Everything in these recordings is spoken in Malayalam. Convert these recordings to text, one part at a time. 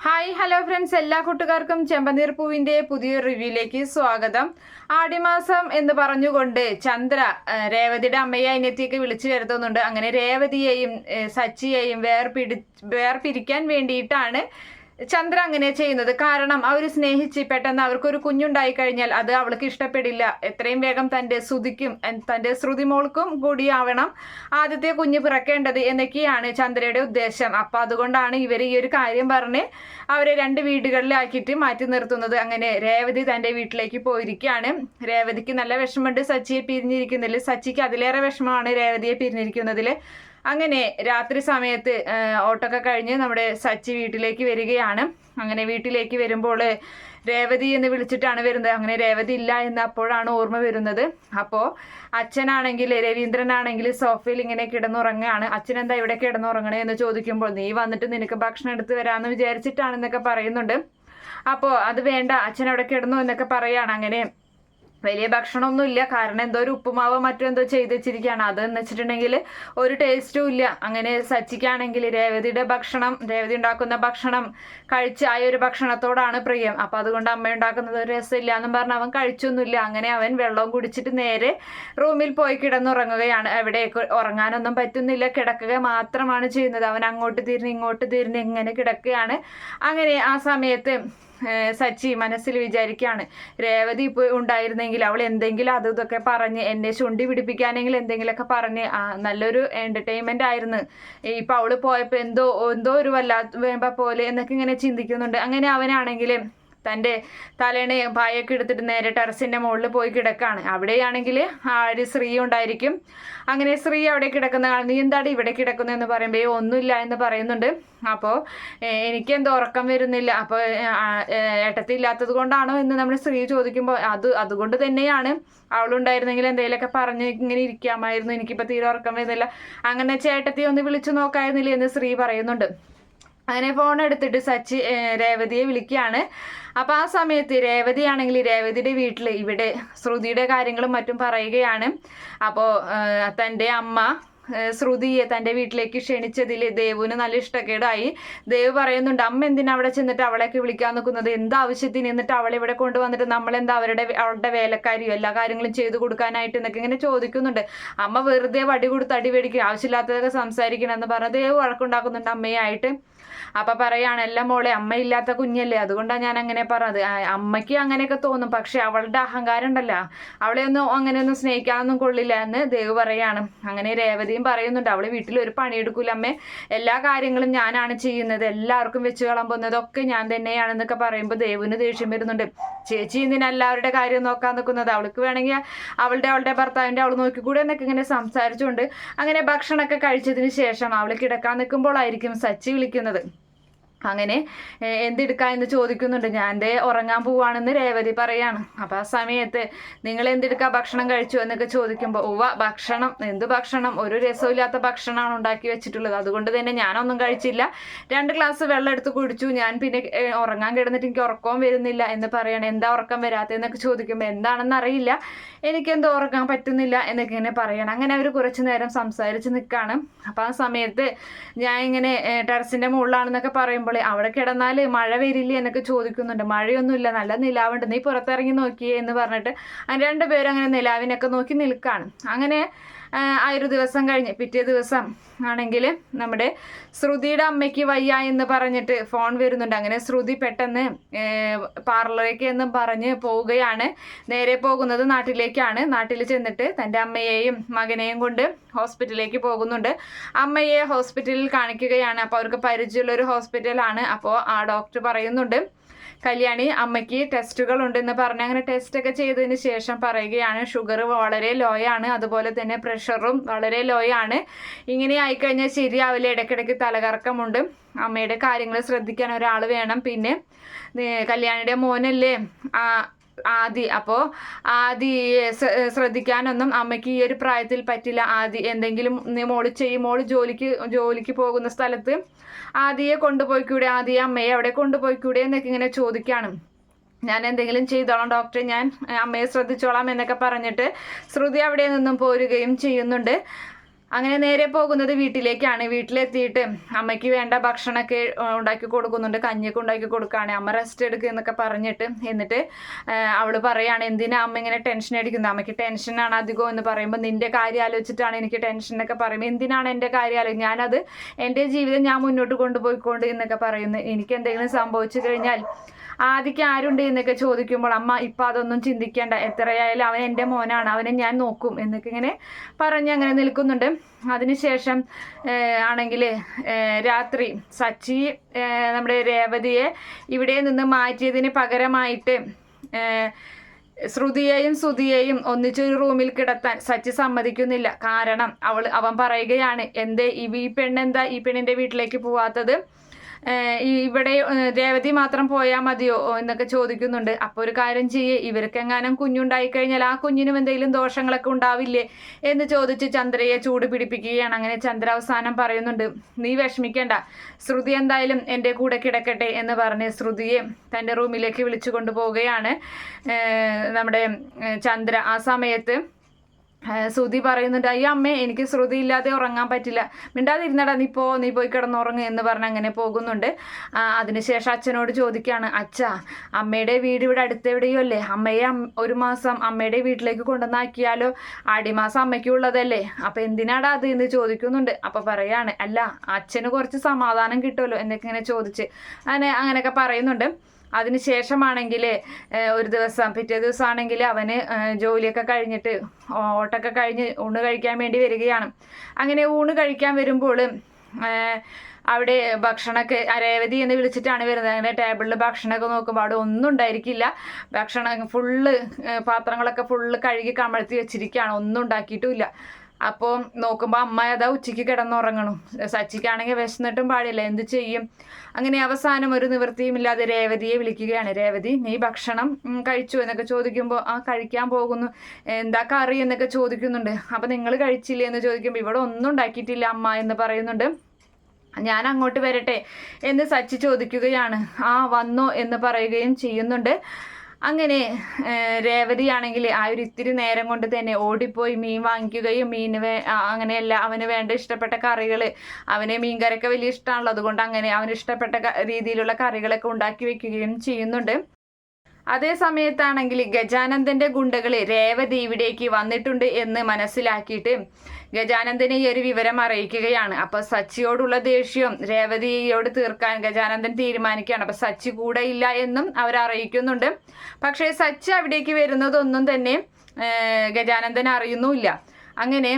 ഹായ് ഹലോ ഫ്രണ്ട്സ് എല്ലാ കൂട്ടുകാർക്കും ചെമ്പനീർ പൂവിന്റെ പുതിയ റിവ്യൂയിലേക്ക് സ്വാഗതം. ആടിമാസം എന്ന് പറഞ്ഞുകൊണ്ട് ചന്ദ്ര രേവതിയുടെ അമ്മയെ അതിനെത്തിയൊക്കെ വിളിച്ചു വരുത്തുന്നുണ്ട്. അങ്ങനെ രേവതിയെയും സച്ചിയെയും വേർപിടി വേർപിരിക്കാൻ വേണ്ടിയിട്ടാണ് ചന്ദ്ര അങ്ങനെ ചെയ്യുന്നത്. കാരണം അവർ സ്നേഹിച്ച് പെട്ടെന്ന് അവർക്കൊരു കുഞ്ഞുണ്ടായി കഴിഞ്ഞാൽ അത് അവൾക്ക് ഇഷ്ടപ്പെടില്ല. എത്രയും വേഗം തന്റെ ശ്രുതിക്കും തന്റെ ശ്രുതിമോൾക്കും കൂടിയാവണം ആദ്യത്തെ കുഞ്ഞ് പിറക്കേണ്ടത് എന്നൊക്കെയാണ് ചന്ദ്രയുടെ ഉദ്ദേശം. അപ്പം അതുകൊണ്ടാണ് ഇവർ ഈ ഒരു കാര്യം പറഞ്ഞ് അവരെ രണ്ട് വീടുകളിലാക്കിയിട്ട് മാറ്റി നിർത്തുന്നത്. അങ്ങനെ രേവതി തന്റെ വീട്ടിലേക്ക് പോയിരിക്കുകയാണ്. രേവതിക്ക് നല്ല വിഷമമുണ്ട്. സച്ചിയെ പിരിഞ്ഞിരിക്കുന്നതിൽ സച്ചിക്ക് അതിലേറെ വിഷമമാണ് രേവതിയെ പിരിഞ്ഞിരിക്കുന്നതിൽ അങ്ങനെ രാത്രി സമയത്ത് ഓട്ടൊക്കെ കഴിഞ്ഞ് നമ്മുടെ സച്ചി വീട്ടിലേക്ക് വരികയാണ്. അങ്ങനെ വീട്ടിലേക്ക് വരുമ്പോൾ രേവതി എന്ന് വിളിച്ചിട്ടാണ് വരുന്നത്. അങ്ങനെ രേവതി ഇല്ല എന്ന് അപ്പോഴാണ് ഓർമ്മ വരുന്നത്. അപ്പോൾ അച്ഛനാണെങ്കിൽ രവീന്ദ്രനാണെങ്കിൽ സോഫയിൽ ഇങ്ങനെ കിടന്നുറങ്ങുകയാണ്. അച്ഛൻ എന്താ ഇവിടെ കിടന്നുറങ്ങണേ എന്ന് ചോദിക്കുമ്പോൾ നീ വന്നിട്ട് നിനക്ക് ഭക്ഷണം എടുത്ത് വരാമെന്ന് വിചാരിച്ചിട്ടാണെന്നൊക്കെ പറയുന്നുണ്ട്. അപ്പോൾ അത് വേണ്ട അച്ഛൻ അവിടെ കിടന്നു എന്നൊക്കെ പറയാണ്. അങ്ങനെ വലിയ ഭക്ഷണമൊന്നും ഇല്ല. കാരണം എന്തോ ഒരു ഉപ്പുമാവോ മറ്റോ എന്തോ ചെയ്ത് വെച്ചിരിക്കുകയാണ്. അതെന്ന് വെച്ചിട്ടുണ്ടെങ്കിൽ ഒരു ടേസ്റ്റും ഇല്ല. അങ്ങനെ സച്ചിക്കാണെങ്കിൽ രേവതിയുടെ ഭക്ഷണം രേവതി ഉണ്ടാക്കുന്ന ഭക്ഷണം കഴിച്ച് ആ ഒരു ഭക്ഷണത്തോടാണ് പ്രിയം. അപ്പം അതുകൊണ്ട് അമ്മ ഉണ്ടാക്കുന്നത് ഒരു രസമില്ല എന്നും പറഞ്ഞ് അവൻ കഴിച്ചൊന്നുമില്ല. അങ്ങനെ അവൻ വെള്ളവും കുടിച്ചിട്ട് നേരെ റൂമിൽ പോയി കിടന്നുറങ്ങുകയാണ്. എവിടെ ഉറങ്ങാനൊന്നും പറ്റുന്നില്ല. കിടക്കുക മാത്രമാണ് ചെയ്യുന്നത്. അവൻ അങ്ങോട്ട് തിരിഞ്ഞ് ഇങ്ങോട്ട് തിരിഞ്ഞ് ഇങ്ങനെ കിടക്കുകയാണ്. അങ്ങനെ ആ സമയത്ത് സച്ചി മനസ്സിൽ വിചാരിക്കുകയാണ് രേവതി ഇപ്പോൾ ഉണ്ടായിരുന്നെങ്കിൽ അവൾ എന്തെങ്കിലും അത് ഇതൊക്കെ പറഞ്ഞ് എന്നെ ചുണ്ടി പിടിപ്പിക്കാനെങ്കിൽ എന്തെങ്കിലുമൊക്കെ പറഞ്ഞ് നല്ലൊരു എന്റർടൈൻമെന്റ് ആയിരുന്നു. ഇപ്പം അവൾ പോയപ്പോൾ എന്തോ എന്തോ ഒരു വല്ലാത്ത വേമ്പ പോലെ എന്നൊക്കെ ഇങ്ങനെ ചിന്തിക്കുന്നുണ്ട്. അങ്ങനെ അവനാണെങ്കിൽ തന്റെ തലേണ പായൊക്കെ എടുത്തിട്ട് നേരെ ടെറസിന്റെ മുകളിൽ പോയി കിടക്കാണ്. അവിടെയാണെങ്കിൽ ആ ഒരു സ്ത്രീ ഉണ്ടായിരിക്കും. അങ്ങനെ സ്ത്രീ അവിടെ കിടക്കുന്ന നീ എന്താണ് ഇവിടെ കിടക്കുന്നത് എന്ന് പറയുമ്പോൾ ഒന്നുമില്ല എന്ന് പറയുന്നുണ്ട്. അപ്പോൾ എനിക്കെന്തോ ഉറക്കം വരുന്നില്ല. അപ്പോൾ ഏട്ടത്തി ഇല്ലാത്തത് കൊണ്ടാണോ? എന്ന് നമ്മൾ സ്ത്രീ ചോദിക്കുമ്പോൾ അത് അതുകൊണ്ട് തന്നെയാണ്. അവളുണ്ടായിരുന്നെങ്കിൽ എന്തെങ്കിലുമൊക്കെ പറഞ്ഞ് ഇങ്ങനെ ഇരിക്കാമായിരുന്നു. എനിക്കിപ്പോൾ തീരെ ഉറക്കം വരുന്നില്ല. അങ്ങനെ ചേട്ടത്തി ഒന്ന് വിളിച്ചു നോക്കായിരുന്നില്ല? എന്ന് സ്ത്രീ പറയുന്നുണ്ട്. അങ്ങനെ ഫോൺ എടുത്തിട്ട് സച്ചി രേവതിയെ വിളിക്കുകയാണ്. അപ്പം ആ സമയത്ത് രേവതിയാണെങ്കിൽ രേവതിയുടെ വീട്ടിൽ ഇവിടെ ശ്രുതിയുടെ കാര്യങ്ങളും മറ്റും പറയുകയാണ്. അപ്പോൾ തന്റെ അമ്മ ശ്രുതിയെ തന്റെ വീട്ടിലേക്ക് ക്ഷണിച്ചതിൽ ദേവുവിന് നല്ല ഇഷ്ടക്കേടായി. ദേവ് പറയുന്നുണ്ട് അമ്മ എന്തിനാ അവിടെ ചെന്നിട്ട് അവളെയൊക്കെ വിളിക്കാൻ നിൽക്കുന്നത്? എന്ത് ആവശ്യത്തിന് എന്നിട്ട് അവളെ ഇവിടെ കൊണ്ടുവന്നിട്ട് നമ്മളെന്താ അവരുടെ അവളുടെ വേലക്കാരിയോ എല്ലാ കാര്യങ്ങളും ചെയ്തു കൊടുക്കാനായിട്ട് എന്നൊക്കെ ഇങ്ങനെ ചോദിക്കുന്നുണ്ട്. അമ്മ വെറുതെ വടി കൊടുത്ത് അടി മേടിക്കുക ആവശ്യമില്ലാത്തതൊക്കെ സംസാരിക്കണം എന്ന് പറഞ്ഞ് ദേവ് വഴക്കുണ്ടാക്കുന്നുണ്ട്. അമ്മയായിട്ട് അപ്പൊ പറയാണ് എല്ലാം മോളെ അമ്മയില്ലാത്ത കുഞ്ഞല്ലേ അതുകൊണ്ടാണ് ഞാൻ അങ്ങനെ പറഞ്ഞത് അമ്മയ്ക്ക് അങ്ങനെയൊക്കെ തോന്നും പക്ഷെ അവളുടെ അഹങ്കാരം ഉണ്ടല്ലോ അവളെ ഒന്നും അങ്ങനെയൊന്നും സ്നേഹിക്കാനൊന്നും കൊള്ളില്ല എന്ന് ദേവ് പറയാണ്. അങ്ങനെ രേവതിയും പറയുന്നുണ്ട് അവൾ വീട്ടിൽ ഒരു പണിയെടുക്കൂല അമ്മേ. എല്ലാ കാര്യങ്ങളും ഞാനാണ് ചെയ്യുന്നത്. എല്ലാവർക്കും വെച്ച് കളമ്പുന്നതൊക്കെ ഞാൻ തന്നെയാണെന്നൊക്കെ പറയുമ്പോൾ ദേവിന് ദേഷ്യം വരുന്നുണ്ട്. ചേച്ചി എന്തിനാ എല്ലാവരുടെ കാര്യം നോക്കാൻ നിൽക്കുന്നത്? അവൾക്ക് വേണമെങ്കിൽ അവളുടെ അവളുടെ ഭർത്താവിന്റെ അവൾ നോക്കിക്കൂടെ എന്നൊക്കെ ഇങ്ങനെ സംസാരിച്ചുകൊണ്ട് അങ്ങനെ ഭക്ഷണമൊക്കെ കഴിച്ചതിന് ശേഷം അവൾ കിടക്കാൻ നിൽക്കുമ്പോഴായിരിക്കും സച്ചി വിളിക്കുന്നത്. അങ്ങനെ എന്തെടുക്കാം എന്ന് ചോദിക്കുന്നുണ്ട്. ഞാൻ എന്റെ ഉറങ്ങാൻ പോവാണെന്ന് രേവതി പറയാണ്. അപ്പം ആ സമയത്ത് നിങ്ങൾ എന്തെടുക്കാ? ഭക്ഷണം കഴിച്ചു എന്നൊക്കെ ചോദിക്കുമ്പോൾ ഉവ ഭക്ഷണം. എന്ത് ഭക്ഷണം? ഒരു രസമില്ലാത്ത ഭക്ഷണമാണ് ഉണ്ടാക്കി വെച്ചിട്ടുള്ളത്. അതുകൊണ്ട് തന്നെ ഞാനൊന്നും കഴിച്ചില്ല. രണ്ട് ഗ്ലാസ് വെള്ളം എടുത്ത് കുടിച്ചു. ഞാൻ പിന്നെ ഉറങ്ങാൻ കിടന്നിട്ട് എനിക്ക് ഉറക്കവും വരുന്നില്ല എന്ന് പറയണം. എന്താ ഉറക്കം വരാത്തതെന്നൊക്കെ ചോദിക്കുമ്പോൾ എന്താണെന്ന് അറിയില്ല. എനിക്കെന്തോ ഉറക്കാൻ പറ്റുന്നില്ല എന്നൊക്കെ ഇങ്ങനെ പറയണം. അങ്ങനെ അവർ കുറച്ച് നേരം സംസാരിച്ച് നിൽക്കുകയാണ് അപ്പം ആ സമയത്ത് ഞാൻ ഇങ്ങനെ ടെറസിന്റെ മുകളിലാണെന്നൊക്കെ പറയുമ്പോൾ അവിടെ കിടന്നാൽ മഴ വരില്ലേ എന്നൊക്കെ ചോദിക്കുന്നുണ്ട്. മഴയൊന്നുമില്ല നല്ല നിലാവുണ്ട്. നീ പുറത്തിറങ്ങി നോക്കിയേ എന്ന് പറഞ്ഞിട്ട് രണ്ടുപേരും അങ്ങനെ നിലാവിനൊക്കെ നോക്കി നിൽക്കുകയാണ് അങ്ങനെ ആ, ഒരു ദിവസം കഴിഞ്ഞ് പിറ്റേ ദിവസം ആണെങ്കിൽ നമ്മുടെ ശ്രുതിയുടെ അമ്മയ്ക്ക് വയ്യ എന്ന് പറഞ്ഞിട്ട് ഫോൺ വരുന്നുണ്ട്. അങ്ങനെ ശ്രുതി പെട്ടെന്ന് പാർലറിലേക്ക് എന്ന് പറഞ്ഞ് പോവുകയാണ്. നേരെ പോകുന്നത് നാട്ടിലേക്കാണ്. നാട്ടിൽ ചെന്നിട്ട് തന്റെ അമ്മയെയും മകനെയും കൊണ്ട് ഹോസ്പിറ്റലിലേക്ക് പോകുന്നുണ്ട്. അമ്മയെ ഹോസ്പിറ്റലിൽ കാണിക്കുകയാണ്. അപ്പോൾ അവർക്ക് പരിചയമുള്ള ഒരു ഹോസ്പിറ്റലാണ്. അപ്പോൾ ആ ഡോക്ടർ പറയുന്നുണ്ട് കല്യാണി അമ്മയ്ക്ക് ടെസ്റ്റുകൾ ഉണ്ടെന്ന് പറഞ്ഞ് അങ്ങനെ ടെസ്റ്റ് ഒക്കെ ചെയ്തതിന് ശേഷം പറയുകയാണ് ഷുഗർ വളരെ ലോ ആണ് അതുപോലെ തന്നെ പ്രഷറും വളരെ ലോ ആണ് ഇങ്ങനെ ആയിക്കഴിഞ്ഞാൽ ശരിയാവില്ല ഇടയ്ക്കിടയ്ക്ക് തലകറക്കമുണ്ട്. അമ്മയുടെ കാര്യങ്ങൾ ശ്രദ്ധിക്കാൻ ഒരാൾ വേണം. പിന്നെ കല്യാണിയുടെ മോനല്ലേ? ആദി അപ്പോൾ ആദി ശ്ര- ശ്രദ്ധിക്കാനൊന്നും അമ്മയ്ക്ക് ഈ ഒരു പ്രായത്തിൽ പറ്റില്ല. ആദി എന്തെങ്കിലും നീ മോൾ ചെയ്യും മോൾ ജോലിക്ക് ജോലിക്ക് പോകുന്ന സ്ഥലത്ത് ആദിയെ കൊണ്ടുപോയിക്കൂടെ? ആദിയെ അമ്മയെ അവിടെ കൊണ്ടുപോയിക്കൂടെ? എന്നൊക്കെ ഇങ്ങനെ ചോദിക്കാണ്. ഞാൻ എന്തെങ്കിലും ചെയ്തോളാം ഡോക്ടറെ ഞാൻ അമ്മയെ ശ്രദ്ധിച്ചോളാം എന്നൊക്കെ പറഞ്ഞിട്ട് ശ്രുതി അവിടെ നിന്നും പോരുകയും ചെയ്യുന്നുണ്ട്. അങ്ങനെ നേരെ പോകുന്നത് വീട്ടിലേക്കാണ്. വീട്ടിലെത്തിയിട്ട് അമ്മയ്ക്ക് വേണ്ട ഭക്ഷണമൊക്കെ ഉണ്ടാക്കി കൊടുക്കുന്നുണ്ട്. കഞ്ഞിയൊക്കെ ഉണ്ടാക്കി കൊടുക്കുകയാണ്. അമ്മ റെസ്റ്റ് എടുക്കുക എന്നൊക്കെ പറഞ്ഞിട്ട് എന്നിട്ട് അവൾ പറയാണ് എന്തിനാ അമ്മ ഇങ്ങനെ ടെൻഷൻ അടിക്കുന്നത്? അമ്മയ്ക്ക് ടെൻഷനാണ് അധികം എന്ന് പറയുമ്പോൾ നിന്റെ കാര്യം ആലോചിച്ചിട്ടാണ് എനിക്ക് ടെൻഷൻ എന്നൊക്കെ പറയുമ്പോൾ എന്തിനാണ് എന്റെ കാര്യം ആലോചിച്ച് ഞാനത് എന്റെ ജീവിതം ഞാൻ മുന്നോട്ട് കൊണ്ടുപോയിക്കൊണ്ട് എന്നൊക്കെ പറയുന്നു. എനിക്ക് എന്തെങ്കിലും സംഭവിച്ചു കഴിഞ്ഞാൽ ആദ്യക്ക് ആരുണ്ട് എന്നൊക്കെ ചോദിക്കുമ്പോൾ അമ്മ ഇപ്പം അതൊന്നും ചിന്തിക്കേണ്ട. എത്രയായാലും അവൻ എന്റെ മോനാണ്. അവനെ ഞാൻ നോക്കും. എന്നൊക്കെ ഇങ്ങനെ പറഞ്ഞ് അങ്ങനെ നിൽക്കുന്നുണ്ട്. അതിനുശേഷം ആണെങ്കിൽ രാത്രി സച്ചി നമ്മുടെ രേവതിയെ ഇവിടെ നിന്ന് മാറ്റിയതിന് പകരമായിട്ട് ശ്രുതിയെയും ശ്രുതിയെയും ഒന്നിച്ചൊരു റൂമിൽ കിടത്താൻ സച്ചി സമ്മതിക്കുന്നില്ല. കാരണം അവൾ അവൻ പറയുകയാണ് എന്തേ ഈ പെണ്ണെന്താ ഈ പെണ്ണിന്റെ വീട്ടിലേക്ക് പോവാത്തത്? ഇവിടെ രേവതി മാത്രം പോയാൽ മതിയോ? എന്നൊക്കെ ചോദിക്കുന്നുണ്ട്. അപ്പോൾ ഒരു കാര്യം ചെയ്യേ. ഇവർക്ക് എങ്ങാനും കുഞ്ഞുണ്ടായി കഴിഞ്ഞാൽ ആ കുഞ്ഞിനും എന്തെങ്കിലും ദോഷങ്ങളൊക്കെ ഉണ്ടാവില്ലേ എന്ന് ചോദിച്ച് ചന്ദ്രയെ ചൂട് പിടിപ്പിക്കുകയാണ്. അങ്ങനെ ചന്ദ്ര അവസാനം പറയുന്നുണ്ട് നീ വിഷമിക്കേണ്ട. ശ്രുതി എന്തായാലും എന്റെ കൂടെ കിടക്കട്ടെ എന്ന് പറഞ്ഞ് ശ്രുതിയെ തന്റെ റൂമിലേക്ക് വിളിച്ചു കൊണ്ടുപോവുകയാണ്. നമ്മുടെ ചന്ദ്ര ആ സമയത്ത് ശ്രുതി പറയുന്നുണ്ട് അയ്യോ അമ്മേ എനിക്ക് ശ്രുതി ഇല്ലാതെ ഉറങ്ങാൻ പറ്റില്ല. മിണ്ടാതിരുന്നടാ നീ പോ നീ പോയി കിടന്നുറങ്ങ് എന്ന് പറഞ്ഞ് അങ്ങനെ പോകുന്നുണ്ട്. അതിനുശേഷം അച്ഛനോട് ചോദിക്കുകയാണ് അച്ഛ അമ്മയുടെ വീട് ഇവിടെ അടുത്തെവിടെയോ അല്ലേ? അമ്മയെ ഒരു മാസം അമ്മയുടെ വീട്ടിലേക്ക് കൊണ്ടുവന്നാക്കിയാലോ? അടിമാസം അമ്മയ്ക്കുള്ളതല്ലേ അപ്പം എന്തിനാടാ അത്? എന്ന് ചോദിക്കുന്നുണ്ട്. അപ്പം പറയാണ് അല്ല അച്ഛന് കുറച്ച് സമാധാനം കിട്ടുമല്ലോ? എന്നൊക്കെ ഇങ്ങനെ ചോദിച്ച് അങ്ങനെ അങ്ങനെയൊക്കെ പറയുന്നുണ്ട്. അതിനുശേഷമാണെങ്കിൽ ഒരു ദിവസം പിറ്റേ ദിവസമാണെങ്കിൽ അവന് ജോലിയൊക്കെ കഴിഞ്ഞിട്ട് ഓട്ടൊക്കെ കഴിഞ്ഞ് ഊണ് കഴിക്കാൻ വേണ്ടി വരികയാണ്. അങ്ങനെ ഊണ് കഴിക്കാൻ വരുമ്പോൾ അവിടെ ഭക്ഷണമൊക്കെ രേവതി എന്ന് വിളിച്ചിട്ടാണ് വരുന്നത്. അങ്ങനെ ടേബിളിൽ ഭക്ഷണമൊക്കെ നോക്കുമ്പോൾ അവിടെ ഒന്നും ഉണ്ടായിരിക്കില്ല. ഭക്ഷണം ഫുള്ള് പാത്രങ്ങളൊക്കെ ഫുള്ള് കഴുകി കമഴ്ത്തി വെച്ചിരിക്കുകയാണ്. ഒന്നും ഉണ്ടാക്കിയിട്ടുമില്ല അപ്പോൾ നോക്കുമ്പോൾ അമ്മ അതാ ഉച്ചയ്ക്ക് കിടന്നുറങ്ങണം. സച്ചിക്കാണെങ്കിൽ വിശന്നിട്ടും പാടില്ല. എന്ത് ചെയ്യും? അങ്ങനെ അവസാനം ഒരു നിവൃത്തിയുമില്ലാതെ രേവതിയെ വിളിക്കുകയാണ്. രേവതി നീ ഭക്ഷണം കഴിച്ചു? എന്നൊക്കെ ചോദിക്കുമ്പോൾ ആ കഴിക്കാൻ പോകുന്നു. എന്താ കറി? എന്നൊക്കെ ചോദിക്കുന്നുണ്ട്. അപ്പോൾ നിങ്ങൾ കഴിച്ചില്ലേ? എന്ന് ചോദിക്കുമ്പോൾ ഇവിടെ ഒന്നും ഉണ്ടാക്കിയിട്ടില്ല അമ്മ എന്ന് പറയുന്നുണ്ട്. ഞാൻ അങ്ങോട്ട് വരട്ടെ എന്ന് സച്ചി ചോദിക്കുകയാണ്. ആ വന്നോ എന്ന് പറയുകയും ചെയ്യുന്നുണ്ട്. അങ്ങനെ രേവതിയാണെങ്കിൽ ആ ഒരു ഇത്തിരി നേരം കൊണ്ട് തന്നെ ഓടിപ്പോയി മീൻ വാങ്ങിക്കുകയും മീൻ അങ്ങനെയല്ല അവന് വേണ്ട ഇഷ്ടപ്പെട്ട കറികൾ അവനെ മീൻ കറിയൊക്കെ വലിയ ഇഷ്ടമാണല്ലോ അതുകൊണ്ട് അങ്ങനെ അവന് ഇഷ്ടപ്പെട്ട രീതിയിലുള്ള കറികളൊക്കെ ഉണ്ടാക്കി വെക്കുകയും ചെയ്യുന്നുണ്ട്. അതേ സമയത്താണെങ്കിൽ ഗജാനന്ദന്റെ ഗുണ്ടകൾ രേവതി ഇവിടേക്ക് വന്നിട്ടുണ്ട് എന്ന് മനസ്സിലാക്കിയിട്ട് ഗജാനന്ദനെ ഈ ഒരു വിവരം അറിയിക്കുകയാണ്. അപ്പൊ സച്ചിയോടുള്ള ദേഷ്യം രേവതിയോട് തീർക്കാൻ ഗജാനന്ദൻ തീരുമാനിക്കുകയാണ്. അപ്പൊ സച്ചി കൂടെ ഇല്ല എന്നും അവർ അറിയിക്കുന്നുണ്ട്. പക്ഷേ സച്ചി അവിടേക്ക് വരുന്നതൊന്നും തന്നെ ഗജാനന്ദൻ അറിയുന്നുമില്ല. അങ്ങനെ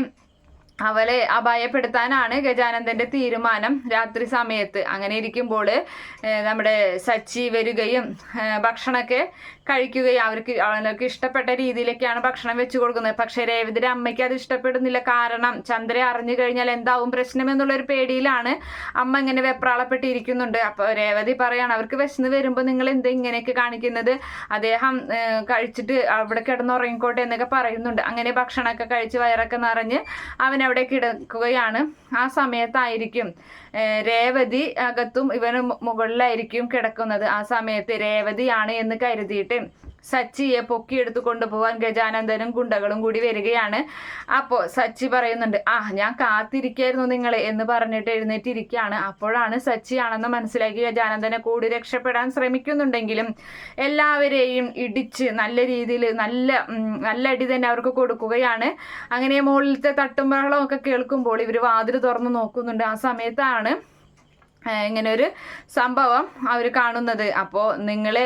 അവളെ അപായപ്പെടുത്താനാണ് ഗജാനന്ദന്റെ തീരുമാനം രാത്രി സമയത്ത്. അങ്ങനെ ഇരിക്കുമ്പോൾ നമ്മുടെ സച്ചി വരികയും ഭക്ഷണമൊക്കെ കഴിക്കുകയും അവർക്ക് അവർക്ക് ഇഷ്ടപ്പെട്ട രീതിയിലൊക്കെയാണ് ഭക്ഷണം വെച്ചു കൊടുക്കുന്നത്. പക്ഷേ രേവതിയുടെ അമ്മയ്ക്ക് അത് ഇഷ്ടപ്പെടുന്നില്ല. കാരണം ചന്ദ്ര അറിഞ്ഞു കഴിഞ്ഞാൽ എന്താവും പ്രശ്നം എന്നുള്ളൊരു പേടിയിലാണ് അമ്മ ഇങ്ങനെ വെപ്രാളപ്പെട്ടിരിക്കുന്നുണ്ട്. അപ്പോൾ രേവതി പറയാണ് അവർക്ക് വിശന്ന് വരുമ്പോൾ നിങ്ങൾ എന്താ ഇങ്ങനെയൊക്കെ കാണിക്കുന്നത്? അദ്ദേഹം കഴിച്ചിട്ട് അവിടെ കിടന്നുറങ്ങിക്കോട്ടെ എന്നൊക്കെ പറയുന്നുണ്ട്. അങ്ങനെ ഭക്ഷണമൊക്കെ കഴിച്ച് വയറൊക്കെ നിറഞ്ഞ് അവൻ അവിടെ കിടക്കുകയാണ്. ആ സമയത്തായിരിക്കും രേവതി അകത്തും ഇവന് മുകളിലായിരിക്കും കിടക്കുന്നത്. ആ സമയത്ത് രേവതിയാണ് എന്ന് കരുതിയിട്ട് സച്ചിയെ പൊക്കിയെടുത്ത് കൊണ്ടുപോകാൻ ഗജാനന്ദനും ഗുണ്ടകളും കൂടി വരികയാണ്. അപ്പോൾ സച്ചി പറയുന്നുണ്ട് ആ ഞാൻ കാത്തിരിക്കായിരുന്നു നിങ്ങളെ എന്ന് പറഞ്ഞിട്ട് എഴുന്നേറ്റിരിക്കുകയാണ്. അപ്പോഴാണ് സച്ചിയാണെന്ന് മനസ്സിലാക്കി ഗജാനന്ദനെ കൂടി രക്ഷപ്പെടാൻ ശ്രമിക്കുന്നുണ്ടെങ്കിലും എല്ലാവരെയും ഇടിച്ച് നല്ല രീതിയിൽ നല്ല നല്ല അടി തന്നെ അവർക്ക് കൊടുക്കുകയാണ്. അങ്ങനെ മുകളിലത്തെ തട്ടും ഒക്കെ കേൾക്കുമ്പോൾ ഇവർ വാതിൽ തുറന്ന് നോക്കുന്നുണ്ട്. ആ സമയത്താണ് ഇങ്ങനെ ഒരു സംഭവം അവർ കാണുന്നത്. അപ്പോൾ നിങ്ങൾ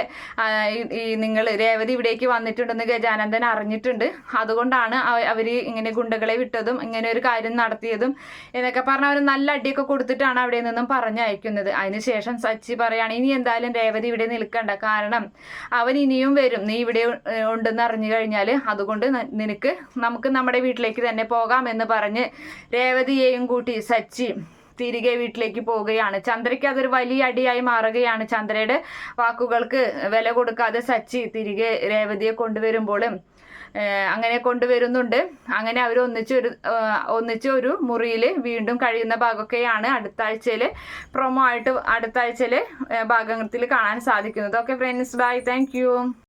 ഈ നിങ്ങൾ രേവതി ഇവിടേക്ക് വന്നിട്ടുണ്ടെന്ന് ഗജാനന്ദൻ അറിഞ്ഞിട്ടുണ്ട്. അതുകൊണ്ടാണ് അവർ ഇങ്ങനെ ഗുണ്ടകളെ വിട്ടതും ഇങ്ങനെ ഒരു കാര്യം നടത്തിയതും എന്നൊക്കെ പറഞ്ഞ് അവർ നല്ല അടിയൊക്കെ കൊടുത്തിട്ടാണ് അവിടെ നിന്നും പറഞ്ഞയക്കുന്നത്. അതിനുശേഷം സച്ചി പറയാണ് ഇനി എന്തായാലും രേവതി ഇവിടെ നിൽക്കണ്ട. കാരണം അവൻ ഇനിയും വരും. നീ ഇവിടെ ഉണ്ടെന്ന് അറിഞ്ഞു കഴിഞ്ഞാൽ അതുകൊണ്ട് നിനക്ക് നമുക്ക് നമ്മുടെ വീട്ടിലേക്ക് തന്നെ പോകാം എന്ന് പറഞ്ഞ് രേവതിയെയും കൂട്ടി സച്ചി തിരികെ വീട്ടിലേക്ക് പോവുകയാണ്. ചന്ദ്രയ്ക്ക് അതൊരു വലിയ അടിയായി മാറുകയാണ്. ചന്ദ്രയുടെ വാക്കുകൾക്ക് വില കൊടുക്കാതെ സച്ചി തിരികെ രേവതിയെ കൊണ്ടുവരുമ്പോഴും അങ്ങനെ കൊണ്ടുവരുന്നുണ്ട്. അങ്ങനെ അവർ ഒന്നിച്ചൊരു ഒന്നിച്ച് ഒരു മുറിയിൽ വീണ്ടും കഴിയുന്ന ഭാഗമൊക്കെയാണ് അടുത്ത ആഴ്ചയിൽ പ്രൊമോ ആയിട്ട് അടുത്ത ആഴ്ചയിൽ ഭാഗത്തിൽ കാണാൻ സാധിക്കുന്നത്. Okay friends bye thank